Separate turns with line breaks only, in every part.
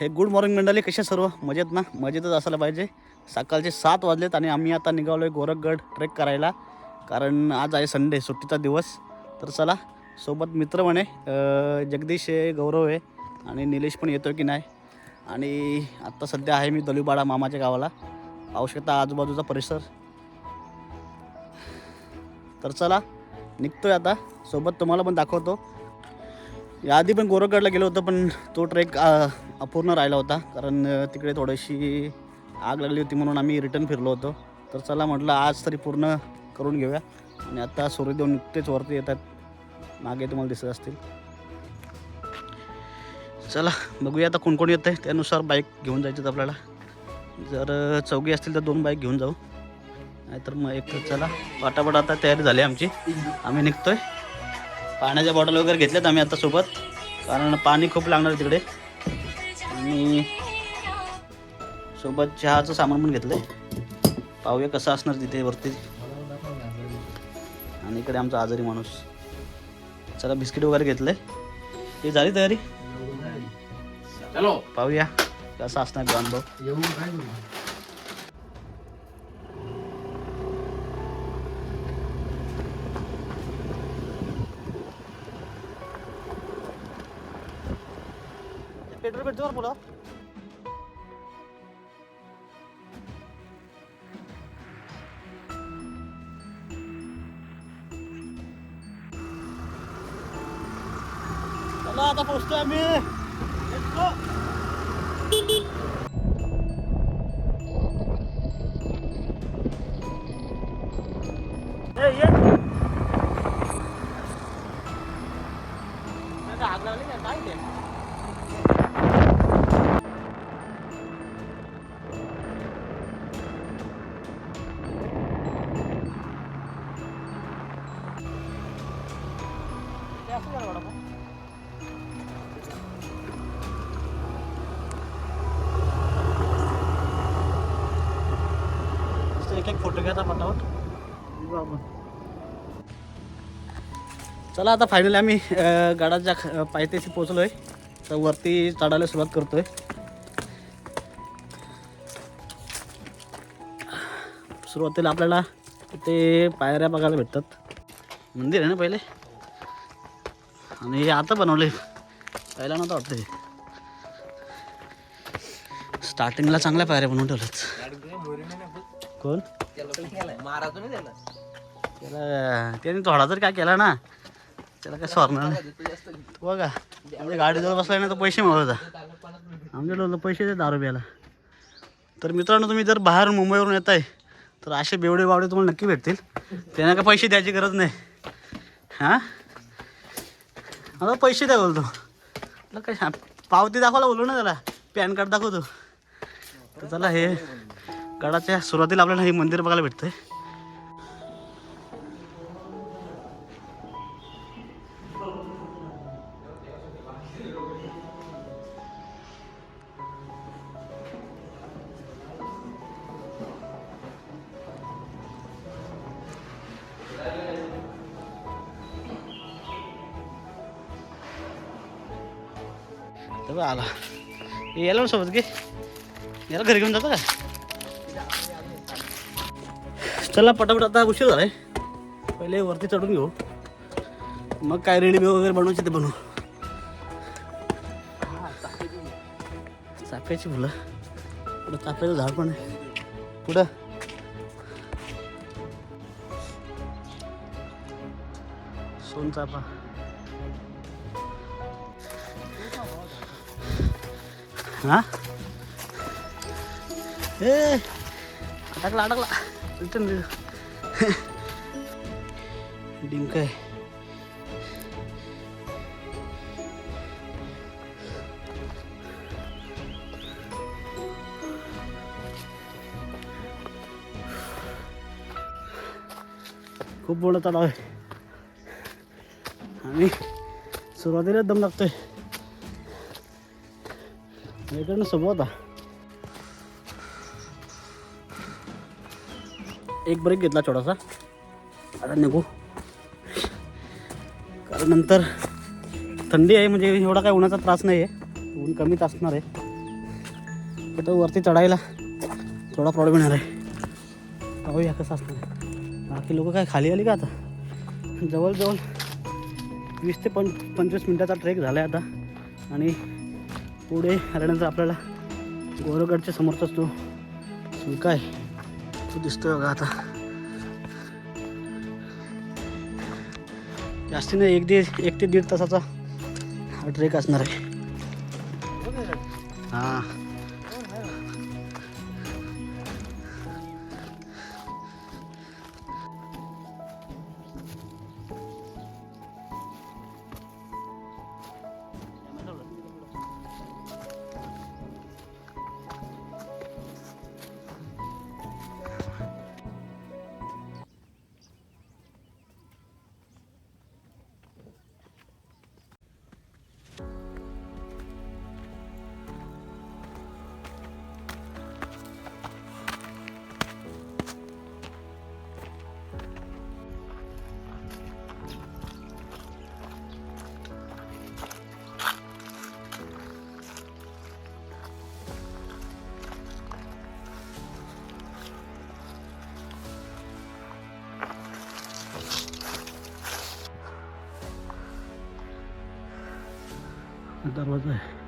हे good morning मंडळी कशा सर्व? मजेत ना? मजेतच असायला पाहिजे. सकाळचे सात वाजलेत आणि आम्ही आता निघालो आहे गोरखगड ट्रेक करायला. कारण आज आहे संडे सुट्टीचा दिवस. तर चला सोबत मित्र म्हणे जगदीश आहे गौरव आहे आणि निलेश पण येतो की नाही? आणि आत्ता सध्या आहे मी दलिबाडा मामाच्या गावाला. आवश्यकता आजूबाजूचा परिसर. तर चला निघतोय आता. सोबत तुम्हाला पण दाखवतो. याआधी पण गोरखगडला गेलो होतो पण तो ट्रेक अपूर्ण राहिला होता. कारण तिकडे थोडीशी आग लागली होती म्हणून आम्ही रिटर्न फिरलो होतो. तर चला म्हटलं आज तरी पूर्ण करून घेऊया. आणि आता सूर्यदेव नुकतेच वरती येतात. मागे तुम्हाला दिसत असतील. चला बघूया आता कोण कोण येत आहे त्यानुसार बाईक घेऊन जायचं आपल्याला. जर चौघी असतील तर दोन बाईक घेऊन जाऊ. नाहीतर मग एक चला पटापट आता तयारी झाली आमची. आम्ही निघतोय. पाण्याच्या बॉटल वगैरे घेतल्यात आम्ही आता सोबत. कारण पाणी खूप लागणार आहे तिकडे. आणि सोबत चहाचं सामान पण घेतलंय. पाहूया कसं असणार तिथे वरती. आणि इकडे आमचा आजारी माणूस. चला बिस्किट वगैरे घेतलंय. ती झाली तयारी?
चलो.
पाहूया कसं असणार तो पेट्रोल भेटतो पुढं चला आता पोचतोय आम्ही. एक फोटो घ्यायचा पटापट. चला आता फायनली आम्ही गाडाच्या गडाच्या पायथ्याशी पोचलो आहे तर वरती चढायला सुरुवात करतोय. सुरुवातीला आपल्याला ते पायऱ्या बघायला भेटतात. मंदिर आहे ना पहिले? आणि हे आता बनवले पहिला नव्हतं वाटतं हे स्टार्टिंगला चांगल्या पायऱ्या बनवून ठेवल्यात. कोण?
त्याला.
त्याला त्याने थोडा तर काय केला ना त्याला काय स्वारणार नाही. तो बघा म्हणजे गाडीजवळ बसलाय ना तो पैसे मागत होता आमच्या पैसे दे दारू प्यायला. तर मित्रांनो तुम्ही जर बाहेर मुंबईवरून येत आहे तर असे बेवडे बावडे तुम्हाला नक्की भेटतील. त्यांना काय पैसे द्यायची गरज नाही. हां? आता पैसे द्या बोलतो. काय हा- पावती दाखवायला बोलू ना त्याला. पॅन कार्ड दाखवतो. तर चला हे गडाच्या सुरुवातीला आपल्याला हे मंदिर बघायला भेटतंय. तेव्हा आला. याला सोबत घे. याला घरी घेऊन जातो का? चला पटापट आता उशीर झालाय. पहिले वरती चढून घेऊ. मग काय रेडी वगैरे बनवायची ते बनवू. चाफ्याची फुलं. पुढं चाफ्याचं झाड पण आहे. पुढं. सोनचाफा हा? ए अडकला अडकला. रिटर्न डिंक आहे खूप मोठा तलाव आहे आणि सुरुवातीला दम लागतोय इकडनं सोबत होता एक ब्रेक घेतला छोटासा आता निघू. कारण नंतर थंडी आहे म्हणजे एवढा काय उन्हाचा त्रास नाही आहे ऊन कमीच असणार आहे. शक्यतो वरती चढायला थोडा प्रॉब्लेम येणार आहे. पाहूया कसं असणार बाकी लोक काय खाली आली का आता? जवळजवळ वीस ते पं पंचवीस मिनटाचा ट्रेक झाला आहे आता. आणि पुढे आल्यानंतर आपल्याला गोरगडच्या समोरचाच तो सुका आहे. तो दिसतोय बघा आता. जास्ती नाही एक दीड एक ते दीड तासाचा हा ट्रेक असणार आहे. हां. दरवाजा आहे.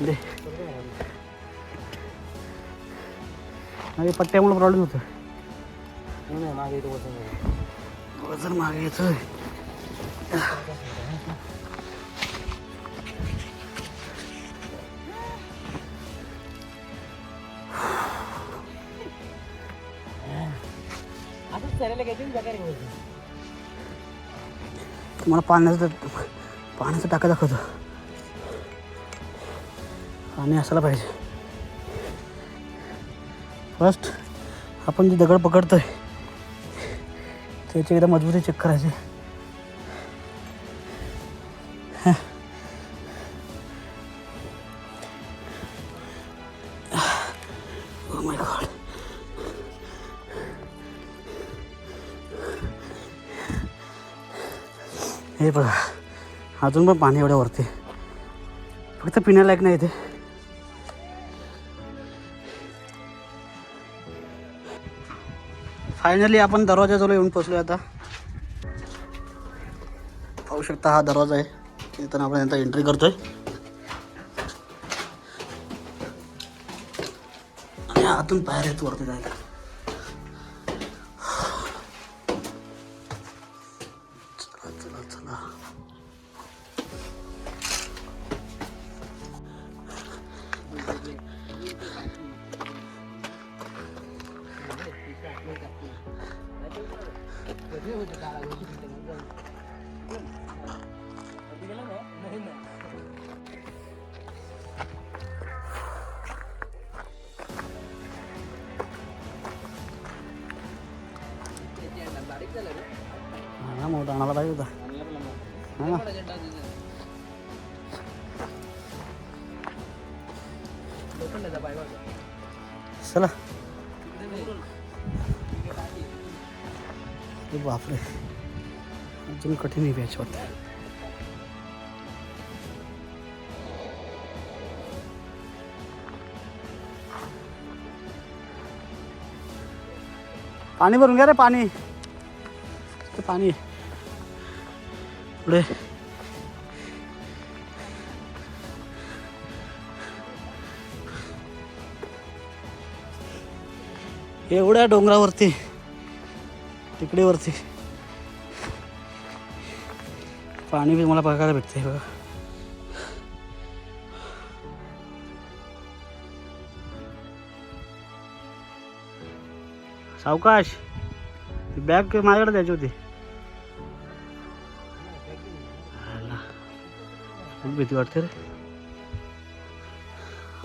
दे. मागे पट्ट्यामुळे प्रॉब्लेम होतो वजन मागे येतोय. तुम्हाला पाण्याचं पाण्याचं टाका दाखवतो पाणी असायला पाहिजे. फर्स्ट आपण जे दगड पकडतोय त्याची एकदा मजबूती चेक करायची. हे बघा अजून पण पाणी एवढ्या वरते. फक्त पिण्यालायक नाही इथे फायनली आपण दरवाजाजवळ येऊन पोचलो आता. पाहू शकता हा दरवाजा आहे. इथं आपण यांचा एंट्री करतोय. आणि आतून बाहेर येतो वरती जायला. हा चला। हे बापरे। अजून कठीण आहे बॅच वाटतं पाणी भरून घ्या रे पाणी। ते पाणी. पुढे। एवढ्या डोंगरावरती. टेकडीवरती पाणी बी मला बघायला भेटते बघा. सावकाश बॅग माझ्याकडे द्यायची होती. खूप भीती वाटते रे.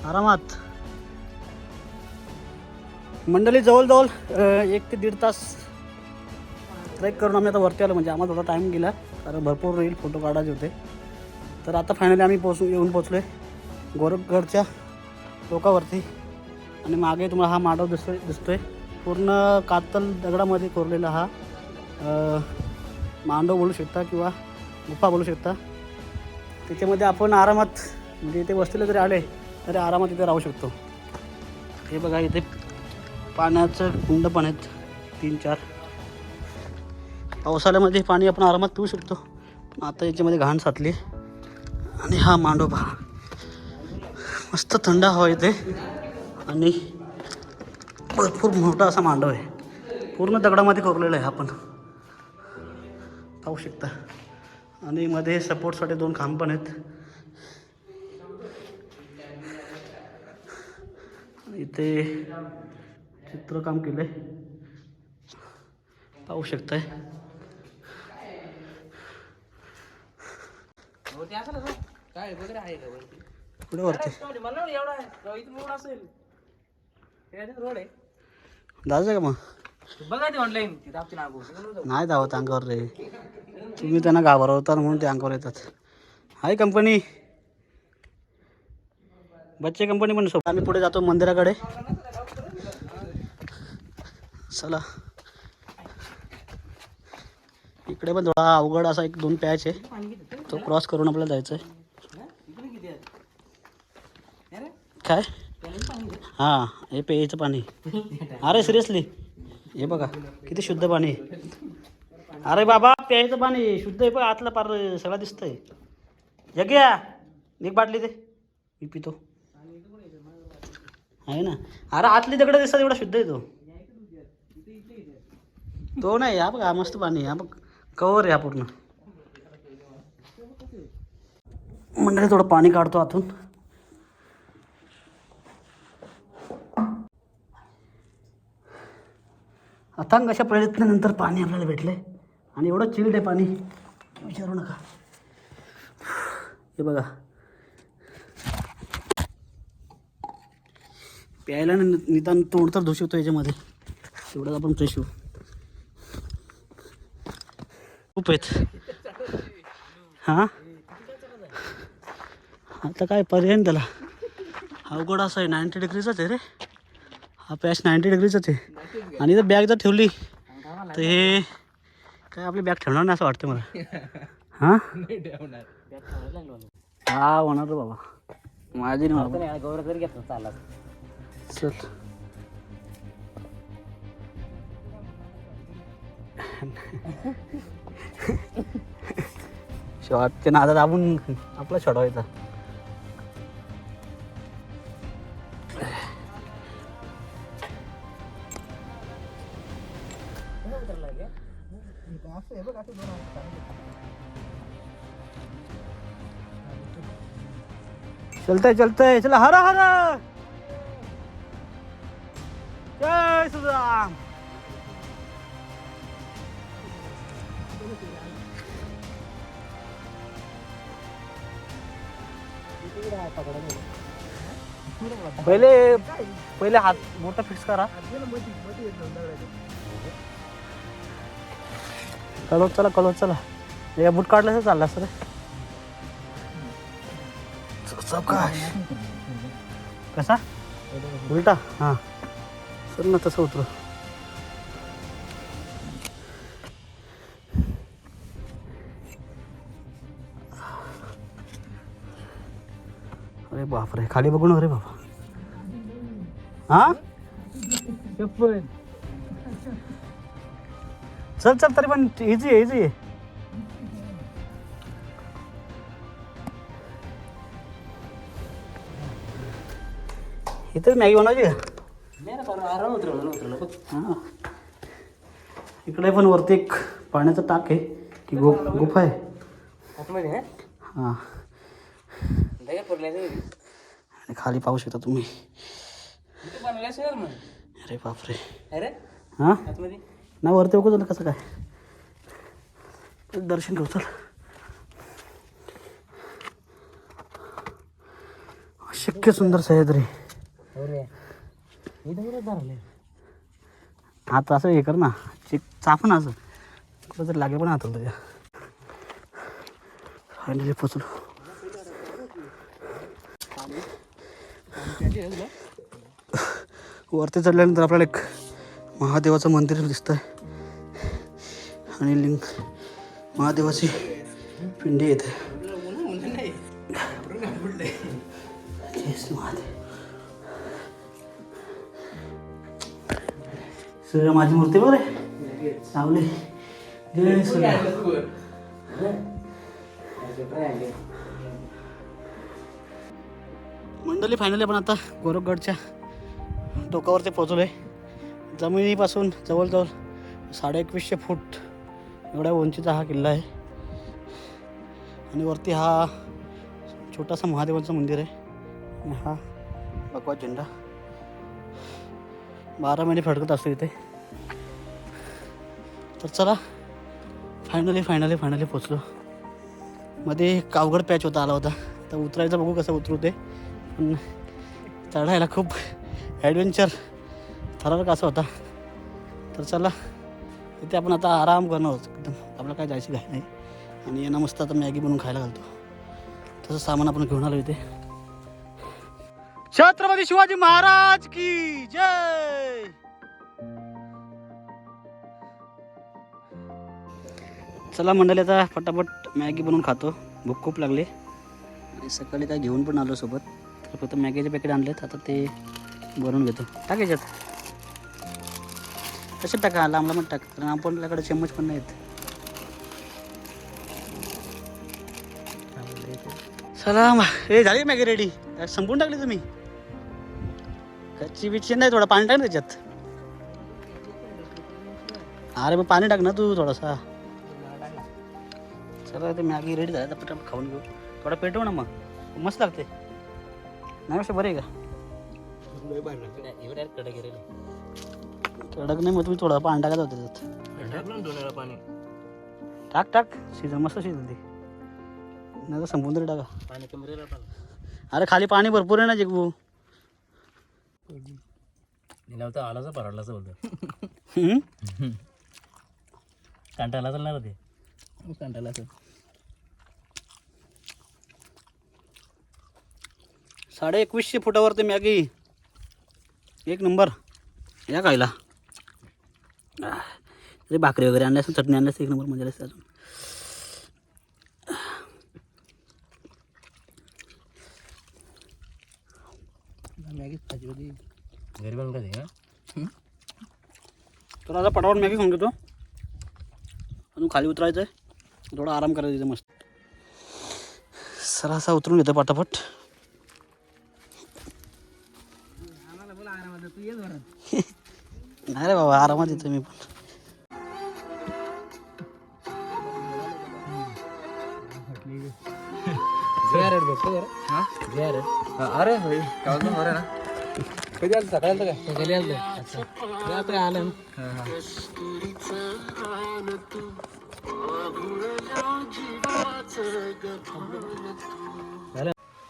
आरामात. मंडळी जवळजवळ एक ते दीड तास ट्रेक करून आम्ही आता वरती आलो. म्हणजे आम्हाला थोडा टाईम गेला. कारण भरपूर रील फोटो काढायचे होते. तर आता फायनली आम्ही पोचू येऊन पोचलो आहे गोरखगडच्या टोकावरती. आणि मागे तुम्हाला हा मांडव दिसतो दिसतोय. पूर्ण कातल दगडामध्ये कोरलेला हा मांडव बोलू शकता किंवा गुफा बोलू शकता. त्याच्यामध्ये आपण आरामात म्हणजे इथे वस्तीला जरी आले तरी आरामात इथे राहू शकतो. हे बघा इथे. पाण्याचं कुंड पण आहेत तीन चार. पावसाळ्यामध्ये पाणी आपण आरामात पिऊ शकतो. पण आता याच्यामध्ये घाण साचली. आणि हा मांडोबा. मस्त थंड हवा येते. आणि भरपूर मोठा असा मांडव आहे. पूर्ण दगडामध्ये कोरलेला आहे आपण पाहू शकता. आणि मध्ये सपोर्टसाठी दोन खांब पण आहेत. इथे चित्रकाम केलंय. पाहू शकताय.
ना काय वगैरे आहे का वरती? मला एवढा आहे. असेल. हे आहे
जायचं का मग?
बघा ते ऑनलाईन
नाही धावत अंगावर रे. तुम्ही त्यांना घाबरवता म्हणून ते अंगावर येतात. हाय कंपनी बच्चे कंपनी सोबत. आम्ही पुढे जातो मंदिराकडे. चला. इकडे पण थोडा अवघड असा एक दोन पॅच आहे. तो क्रॉस करून आपल्याला जायचं आहे काय? हां हे पेयचं पाणी. अरे सिरियसली हे बघा किती शुद्ध पाणी अरे बाबा प्यायचं पाणी शुद्ध आहे बघ आतलं पार सगळं दिसतंय. जग्या एक बाटली ते. मी पितो. आहे ना? अरे आतली दगड दिसतात एवढा शुद्ध आहे तो. तो नाही हा बघा मस्त पाणी या हा बघ कवर आहे हा पूर्ण. मंडळी थोडं पाणी काढतो आतून. अथांग अशा प्रयत्नानंतर पाणी आपल्याला भेटलंय. आणि एवढं चिल्ड आहे पाणी. विचारू नका. हे बघा. प्यायला निदान तोंड तर धुशवतो याच्यामध्ये. तेवढंच आपण फ्रेश होऊ खूप आहेत हां? आता काय पर्याय नाही त्याला. अवघड असं आहे नाईंटी डिग्रीचाच आहे रे. हा पॅच नाईंटी डिग्रीचाच आहे. आणि जर बॅग जर ठेवली तर हे काय आपली बॅग ठेवणार नाही असं वाटतं मला. हां? हा होणार रे बाबा. माझी नाही.
गौरव घेतला चालला.
चल. शॉटच्या नादात आपण आपला शॉर्ट चलतय चलतय. चला हरा हरा! जय श्रीराम पहिले पहिले हात मोठा फिक्स करा. कळवत चला कळवत चला. या बूट काढलं तर चालला सर काय कसा? उलटा? हां. सर ना तसं उतरू. बापरे खाली बघून अरे बाबा. हा? चल चल तरी पण इझी आहे इझी आहे इथे मॅगी बनवायची का? इकडे पण वरती एक पाण्याचं टाक आहे की गुफा आहे.
हा.
हां आणि खाली पाहू शकता तुम्ही. अरे बापरे.
अरे?
हां? नाही वरती बघू झालं कसं काय दर्शन घेऊ चल. शक्य सुंदर सह्याद्री. आता असं हे कर ना चिक चाप ना असं. कुठं तरी लागेल पण हात तुझ्या फायनली पोचलो. वरती चढल्यानंतर आपल्याला एक महादेवाचं मंदिर दिसतंय. आणि लिंग महादेवाची पिंडी येते. श्री सूर्य माझी मूर्ती बरं आहे? सावली जय सूर्य. मंडळी फायनली आपण आता गोरखगडच्या टोकावरती पोचलो आहे जमिनीपासून जवळजवळ साडे एकवीसशे फूट एवढ्या उंचीचा हा किल्ला आहे. आणि वरती हा छोटासा महादेवाचं मंदिर आहे. आणि हा भगवा झेंडा. बारा महिने फडकत असतो इथे. तर चला फायनली फायनली फायनली पोचलो मध्ये कावगड पॅच होता आला होता. तर उतरायचं बघू कसं उतरू ते पण चढायला खूप ॲडव्हेंचर थरारक असा होता. तर चला इथे आपण आता आराम करणार आहोत एकदम. आपल्याला काय जायची घाई नाही. आणि यांना मस्त आता मॅगी बनवून खायला घालतो. तसं सामान आपण घेऊन आलो इथे. छत्रपती शिवाजी महाराज की जय! चला मंडळी आता फटाफट मॅगी बनवून खातो. भूक खूप लागली. आणि सकाळी काय घेऊन पण आलो सोबत. तर फक्त मॅगीचे पॅकेट आणलेत. आता ते भरून घेतो. टाकायच्यात तसे टाका लांब लांब टाक. कारण आपल्याकडे चम्मच पण नाहीत. चला हे झाली मॅगी रेडी संपून टाकली तुम्ही. कच्ची बिच्ची नाही थोडं पाणी टाक ना त्याच्यात. अरे मग पाणी टाक ना तू थोडासा. चला ते मॅगी रेडी झाला तर पटापट खाऊन घेऊ. थोडा पेटव ना मग. मस्त लागते. नाही असं बरं आहे का? कडक नाही मग तुम्ही थोडा पाणी टाकत होते त्याच्यात.
पाणी
टाक टाक. शिजल मस्त शिजल ते नाही तर संपून तरी टाका.
पाणी कमी
अरे खाली पाणी भरपूर आहे ना जिगबू
तर आलाच पराडलाच बोलतो? कंटाळला चालणार ते कंटाळला
साडे एकवीसशे फुटावरती मॅगी. एक नंबर. या खायला. तरी भाकरी वगैरे आणल्या असं चटणी आणल्यास एक नंबर मजा असते अजून.
मॅगीच खायची होती. घरी बनवून खाते का?
तर आता पटापट मॅगी खाऊन घेतो. अजून खाली उतरायचं आहे थोडा आराम करायचा मस्त. सर असा उतरून घेतो पटापट. नाही रे बाबा आरामात येतो मी पण.
हां? अरे होय बरं ना. कधी आलं सकाळी आलं काय? आलं अच्छा. रात्री आलं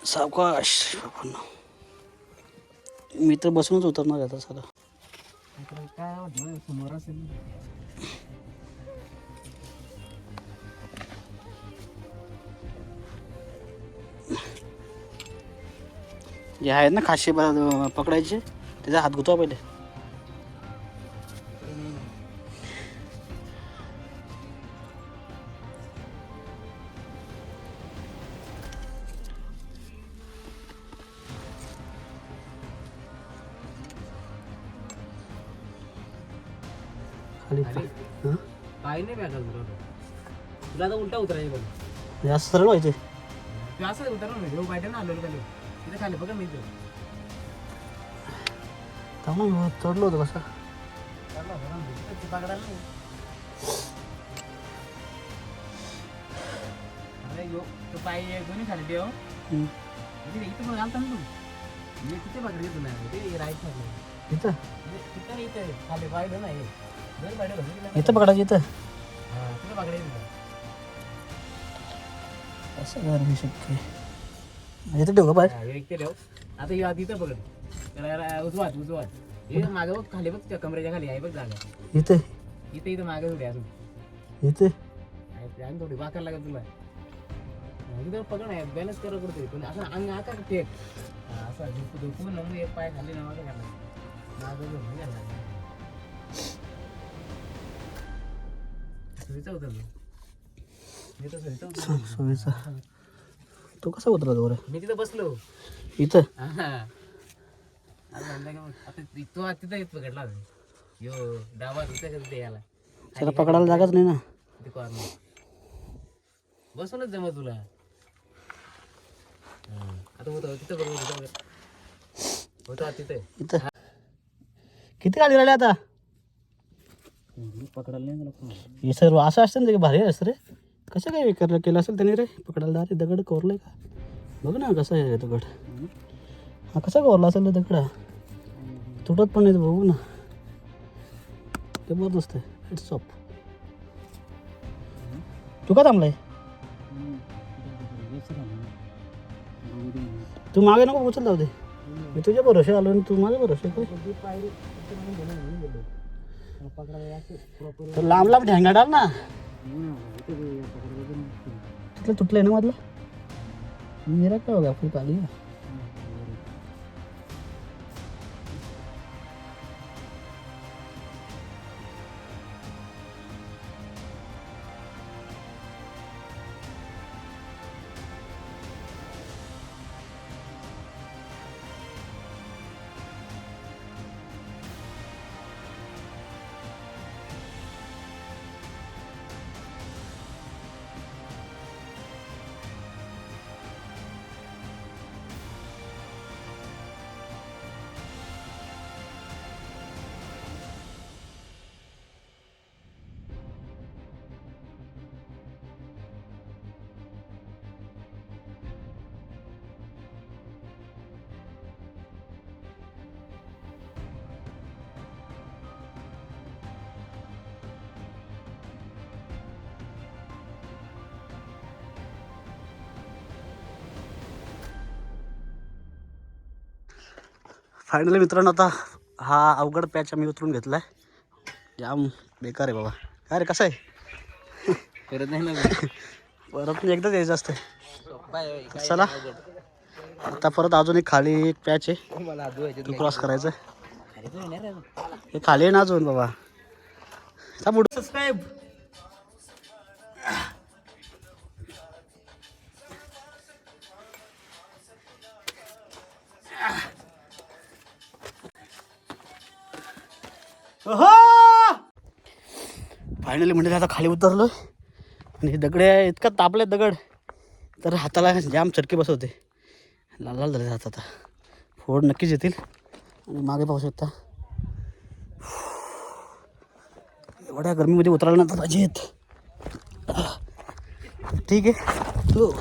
सावकाश. मी तर बसूनच उतरणार आता सगळं
काय वाटलं समोर असेल
जे आहेत ना खाशे पकडायचे त्याचा हात गुतवा पहिले. खाली. हं?
काय नाही बॅगल तुला तुला आता उलटा उतरायचं बघ.
हे असं सरळ व्हायचे
तू असं नाही जेव्हा पाहिजे ना आलेलं खाली. तिथे खाली बघा मी इथे.
त्यामुळे चढलो होतो कसा?
चालला होता ना, तिथे पकडायला नाही. अरे यो तो पाय दोन्ही खाली ठेव.
हं.
इथे इथे पण घालता ना तू. मी तिथे पकडले तुला ते राईट
इथं?
तिथं नाही इथे खाली पाहिलं नाही
इथं पकडायचं इथं. असं काय शक्य आहे. इथं ठेव का
इथे ठेव. आता या तिथं पकड. उजवात उजवात हे मागे बघ खाली बघ त्या कमरेच्या खाली. आहे बघ जागा.
इथे?
इथे इथं मागे थोडी अजून.
इथे?
आणि थोडी वाकायला लागत तुला. तिथं पकड आहे बॅलन्स करा कुठे पण असं अंग आका टेक असं झोपू झोपून नमू एक पाय खाली नमाका घाला. सुईचा होता तो.
सोयीचा तो कसा उतरला बरं
मी तिथं बसलो.
इथं?
ती- तो तिथं येत पकडला होता. यो डावा तिथं तिथे याला.
त्याला पकडायला जागाच नाही ना.
बसूनच जमा तुला. आता होतं तिथं तिथं. होतं
इथं. किती गाडी राहिल्या आता?
पकडायला नाही
हे सर्व असं असतं ना ते भारी असतं रे. कसं काय विकार केलं असेल त्याने रे? पकडायला अरे दगड कोरलंय का? बघ ना कसं आहे दगड. हा कसा कोरला असेल रे दगड? तुटत पण नाही बघू ना. जबरदस्त आहे. इट्स ऑफ तू का थांबलाय? तू मागे नको उचल जाऊ दे. मी तुझ्या भरोशा आलो आणि तू माझ्या भरोशा लांब लांब ठेंगा डाल ना. तिथलं तुटलंय ना मधलं? मेरा काय होगा फिर पाली फायनली मित्रांनो आता हा अवघड पॅच आम्ही उतरून घेतलाय. जाम बेकार आहे बाबा. काय रे कसं आहे?
परत नाही ना
परत नाही एकदाच यायचं असतं
बाय
चला. आता परत अजून एक खाली एक पॅच आहे. तू क्रॉस करायचं.
आहे?
हे खाली आहे ना अजून बाबा. सबस्क्राईब फायनली म्हणजे आता खाली उतरलो. आणि दगडे इतका तापले दगड. तर हाताला जाम चटके बसवते. लाल लाल झाले हात आता. फोड नक्कीच येतील. आणि मागे पाहू शकता. एवढ्या गरमीमध्ये उतरायला नंतर येत ठीक आहे. तू.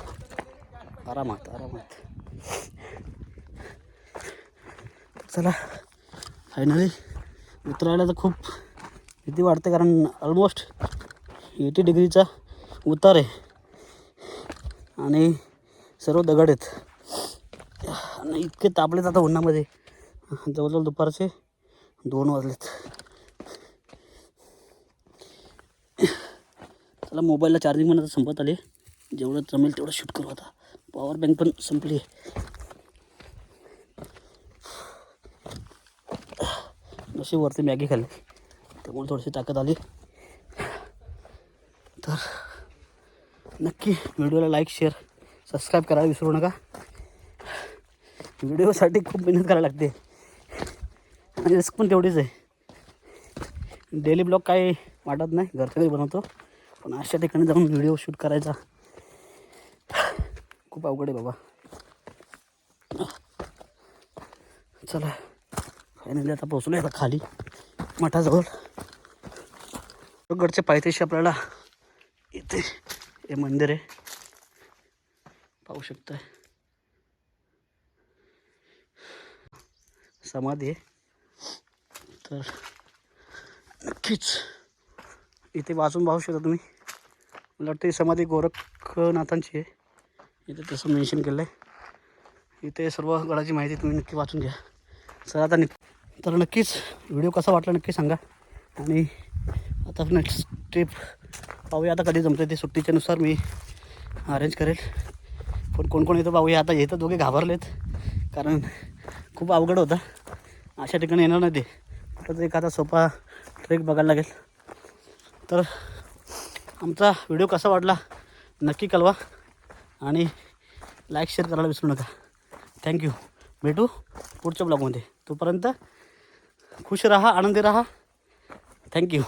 आरामात आरामात. चला. फायनली उतरायला तर खूप भीती वाटते कारण ऑलमोस्ट एटी डिग्रीचा उतार आहे. आणि सर्व दगड आहेत. आणि इतके तापलेत आता उन्हामध्ये. जवळजवळ दुपारचे दोन वाजलेत. चला मोबाईलला चार्जिंग पण आता संपत आले जेवढं जमेल तेवढं शूट करू आता. पॉवर बँक पण संपली आहे. जशी वरती मॅगी खाल्ली. त्यामुळे थोडीशी ताकद आली. तर नक्की व्हिडिओला लाईक शेअर सबस्क्राईब करायला विसरू नका. व्हिडिओसाठी खूप मेहनत करायला लागते. आणि रिस्क पण तेवढीच आहे. डेली ब्लॉग काही वाटत नाही. घरच्या घरी बनवतो. पण अशा ठिकाणी जाऊन व्हिडिओ शूट करायचा. खूप अवघड आहे बाबा. चला. फायनली आता पोचलो आता खाली मठाजवळ. गडच्या पायथ्याशी आपल्याला इथे हे मंदिर आहे. पाहू शकताय. समाधी आहे. तर नक्कीच इथे वाचून पाहू शकता तुम्ही. मला वाटतं ही समाधी गोरखनाथांची आहे. इथे तसं मेन्शन केलं आहे इथे सर्व गडाची माहिती तुम्ही नक्की वाचून घ्या. सर आता निक तर नक्कीच व्हिडिओ कसा वाटला नक्की सांगा. आणि आता नेक्स्ट ट्रिप पाहूया आता कधी जमतं ते सुट्टीच्यानुसार मी अरेंज करेल. पण कोण कोण येतं पाहूया. आता येतं दोघे घाबरलेत. कारण खूप अवघड होता. अशा ठिकाणी येणार नाही ते. कुठं एखादा सोपा ट्रेक बघायला लागेल. तर आमचा व्हिडिओ कसा वाटला नक्की कळवा. आणि लाईक शेअर करायला विसरू नका. थँक्यू भेटू पुढच्या ब्लॉगमध्ये तोपर्यंत खुश राहा आनंदी राहा। थँक्यू